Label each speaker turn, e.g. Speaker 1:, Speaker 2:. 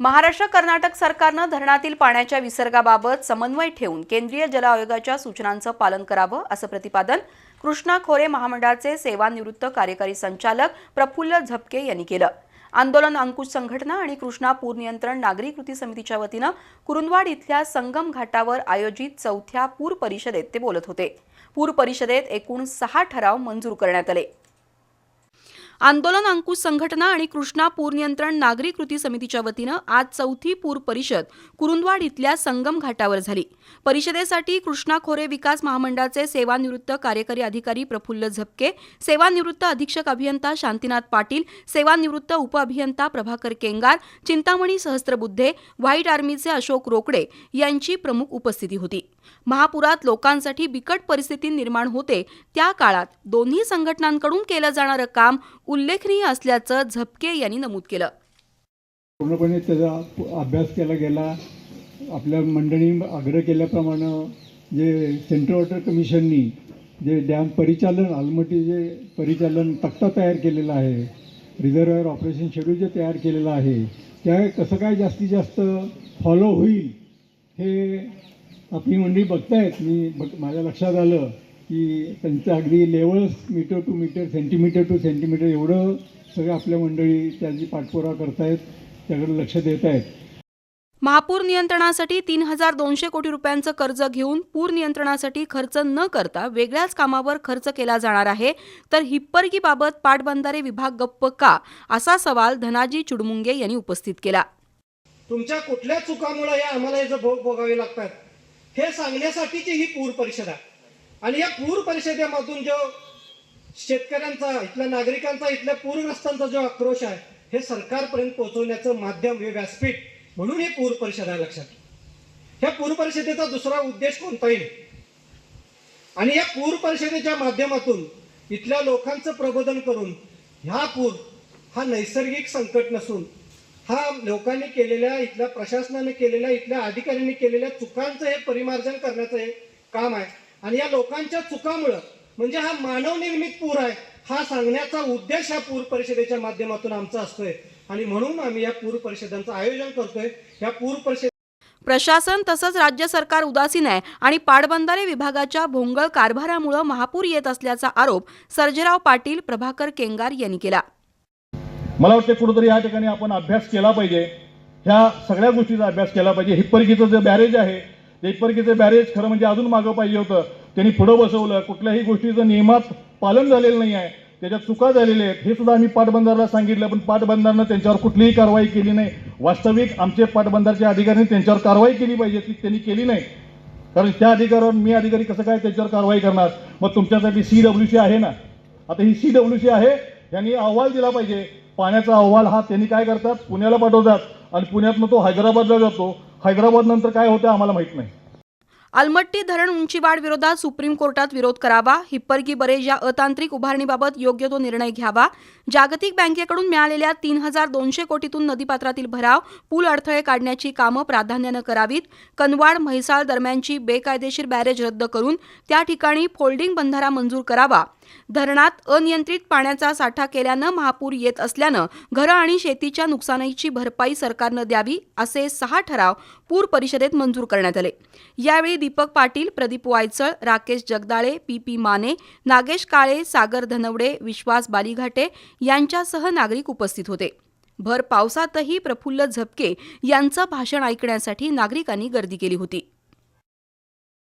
Speaker 1: महाराष्ट्र कर्नाटक सरकारनं धरणातील पाण्याच्या विसर्गाबाबत समन्वय ठेवून केंद्रीय जल आयोगाच्या सूचनांचं पालन करावं असं प्रतिपादन कृष्णा खोरे महामंडळाचे सेवानिवृत्त कार्यकारी संचालक प्रफुल्ल झपके यांनी केलं. आंदोलन अंकुश संघटना आणि कृष्णा पूर नियंत्रण नागरी कृती समितीच्या वतीनं कुरुंदवाड इथल्या संगम घाटावर आयोजित चौथ्या पूर परिषदेत ते बोलत होते. पूर परिषदेत एकूण सहा ठराव मंजूर करण्यात आले. आंदोलन अंकुश संघटना आणि कृष्णा पूर नियंत्रण नागरी कृती समितीच्या वतीनं आज चौथी पूर परिषद कुरुंदवाड इथल्या संगम घाटावर झाली. परिषदेसाठी कृष्णा खोरे विकास महामंडळाचे सेवानिवृत्त कार्यकारी अधिकारी प्रफुल्ल झपके सेवानिवृत्त अधीक्षक अभियंता शांतीनाथ पाटील सेवानिवृत्त उपअभियंता प्रभाकर केंगार चिंतामणी सहस्त्रबुद्धे व्हाईट आर्मीचे अशोक रोकडे यांची प्रमुख उपस्थिती होती. महापुरात लोकांसाठी बिकट परिस्थिती निर्माण होते. त्या काळात दोन्ही संघटनांकडून केलं जाणारं काम उल्लेखनीय असल्याचं झपके यांनी नमूद केलं.
Speaker 2: पूर्णपणे त्याचा अभ्यास केला गेला. आपल्या मंडळी आग्रह केल्याप्रमाणे जे सेंट्रल वॉटर कमिशननी जे डॅम परिचालन आलमटी जे परिचालन तक्ता तयार केलेला आहे रिझर्वर ऑपरेशन शेड्यूल जे तयार केलेलं आहे त्या कसं काय जास्तीत जास्त फॉलो होईल हे आपली मंडळी बघतायत. मी बघ माझ्या लक्षात आलं. की त्यांचं अगदी levels metre to metre centimetre to centimetre एवढं सगळं आपल्या मंडळी त्याची पाठपुरावा करतायत त्याकडे लक्ष देत आहेत
Speaker 1: महापूर नियंत्रणासाठी तीन हजार दोनशे कोटी रुपयांचं कर्ज घेऊन पूर नियंत्रणासाठी खर्च न करता वेगळ्याच कामावर खर्च केला जाणार आहे. तर हिप्परकीबाबत पाटबंधारे विभाग गप्प का? असा सवाल धनाजी चुडमुंगे यांनी उपस्थित केला.
Speaker 3: तुमच्या कुठल्या चुकामुळे या आम्हाला याचं भोग भोगावे लागतात? हे सांगण्यासाठीची ही पूर परिषद आहे. आणि या पूर परिषदेमधून जो शेतकऱ्यांचा इथल्या नागरिकांचा इथल्या पूरग्रस्तांचा जो आक्रोश आहे हे सरकारपर्यंत पोहोचवण्याचं माध्यम हे व्यासपीठ. म्हणून ही पूर परिषद आहे लक्षात ह्या पूर परिषदेचा दुसरा उद्देश कोणताही नाही. आणि या पूर परिषदेच्या माध्यमातून इथल्या लोकांचं प्रबोधन करून ह्या पूर हा नैसर्गिक संकट नसून हा लोकांनी केलेल्या इथल्या प्रशासनाने केलेल्या इथल्या अधिकाऱ्यांनी केलेल्या चुकांचं हे परिमार्जन करण्याचं हे काम आहे. आणि या लोकांच्या चुकामुळं म्हणजे हा मानवनिर्मित पूर आहे हा सांगण्याचा उद्देश या पूर परिषदेच्या माध्यमातून आमचा असतोय. आणि म्हणून आम्ही या पूर परिषदांचं आयोजन करतोय. या पूर परिषद
Speaker 1: प्रशासन तसंच राज्य सरकार उदासीन आहे आणि पाटबंधारे विभागाच्या भोंगळ कारभारामुळे महापूर येत असल्याचा आरोप सर्जेराव पाटील प्रभाकर केंगार यांनी केला.
Speaker 4: मला वाटते कुठंतरी या ठिकाणी आपण अभ्यास केला पाहिजे. ह्या सगळ्या गोष्टीचा अभ्यास केला पाहिजे. हिप्परकीचं जे बॅरेज आहे ते बॅरेज खरं म्हणजे अजून मागं पाहिजे होतं. त्यांनी पुढं बसवलं. कुठल्याही गोष्टीचं नियमात पालन झालेलं नाही आहे. त्याच्यात चुका झालेल्या आहेत. हे सुद्धा आम्ही पाटबंधारला सांगितलं पण पाटबंधारनं त्यांच्यावर कुठलीही कारवाई केली नाही. वास्तविक आमचे पाटबंधारचे अधिकाऱ्यांनी त्यांच्यावर कारवाई केली पाहिजे ती त्यांनी केली नाही. कारण त्या अधिकाऱ्यावर मी अधिकारी कसं काय त्याच्यावर कारवाई करणार? मग तुमच्यासाठी सी डब्ल्यू सी आहे ना? आता ही सी डब्ल्यू सी आहे यांनी अहवाल दिला पाहिजे. पाण्याचा अहवाल हा त्यांनी काय करतात? पुण्याला पाठवतात. आणि पुण्यातनं तो हैदराबादला जातो. हैदराबाद नंतर काय होतं आम्हाला माहीत नाही.
Speaker 1: अलमट्टी धरण उंचीवाढ विरोधात सुप्रीम कोर्टात विरोध करावा. हिप्परगी बरेज या अतांत्रिक उभारणीबाबत योग्य तो निर्णय घ्यावा. जागतिक बँकेकडून मिळालेल्या तीन हजार दोनशे कोटीतून नदीपात्रातील भराव पूल अडथळे काढण्याची कामं प्राधान्यानं करावीत. कनवाड म्हैसाळ दरम्यानची बेकायदेशीर बॅरेज रद्द करून त्या ठिकाणी फोल्डिंग बंधारा मंजूर करावा. धरणात अनियंत्रित पाण्याचा साठा केल्यानं महापूर येत असल्यानं घरं आणि शेतीच्या नुकसानीची भरपाई सरकारनं द्यावी असे सहा ठराव पूर परिषदेत मंजूर करण्यात आले. यावेळी दीपक पाटील प्रदीप वायचळ राकेश जगदाळे पी पी माने नागेश काळे सागर धनवडे विश्वास बालीघाटे यांच्यासह नागरिक उपस्थित होते. भर पावसातही प्रफुल्ल झपके यांचं भाषण ऐकण्यासाठी नागरिकांनी गर्दी केली होती.